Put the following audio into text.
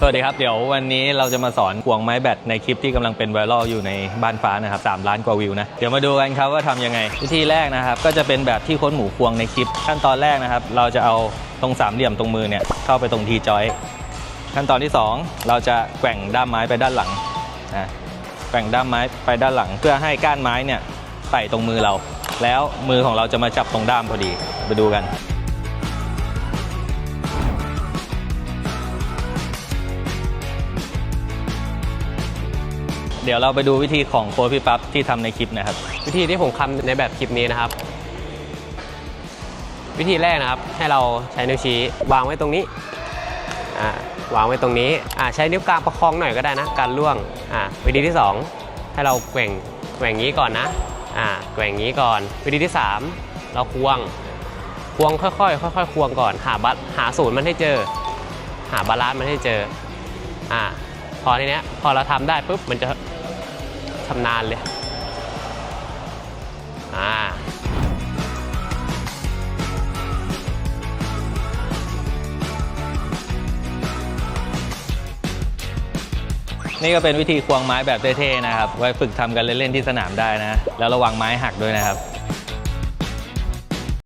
สวัสดีครับ เดี๋ยววันนี้เราจะมาสอนควงไม้แบตในคลิปที่กำลังเป็นไวรัลอยู่ในบ้านฟ้านะครับ3ล้านกว่าวิวนะ เดี๋ยวมาดูกันครับว่าทำยังไง วิธีแรกนะครับ ก็จะเป็นแบบที่ค้นหมูควงในคลิป ขั้นตอนแรกนะครับ เราจะเอาตรงสามเหลี่ยมตรงมือเนี่ยเข้าไปตรงทีจอย ขั้นตอนที่ 2 เราจะแกว่งด้ามไม้ไปด้านหลังนะแกว่งด้ามไม้ไปด้านหลัง เพื่อให้ก้านไม้เนี่ยไต่ตรงมือเรา แล้วมือของเราจะมาจับตรงด้ามพอดีไปดูกัน เดี๋ยวเราไปดูวิธีของโค้ชพี่ปั๊บที่ทำในคลิปนะครับ วิธีที่ผมทำในแบบคลิปนี้นะครับ วิธีแรกนะครับ ให้เราใช้นิ้วชี้วางไว้ตรงนี้อ่าวางไว้ตรงนี้อ่าใช้นิ้วกลางประคองหน่อยก็ได้นะการล่วงอ่าวิธีที่ 2 ให้เราแกว่งแกว่งงี้ก่อนนะอ่าแกว่งงี้ก่อน วิธีที่ 3 เราควงควงค่อยๆค่อยๆควงก่อนหาบัตหาศูนย์มันให้เจอ หาบาลานซ์มันให้เจออ่าพอทีเนี้ยพอเราทำได้ปุ๊บมันจะ ชำนาญเลยอ่านี่ก็เป็นวิธีควงไม้แบบเท่ๆนะครับ ไว้ฝึกทำกันเล่นๆที่สนามได้นะ แล้วระวังไม้หักด้วยนะครับ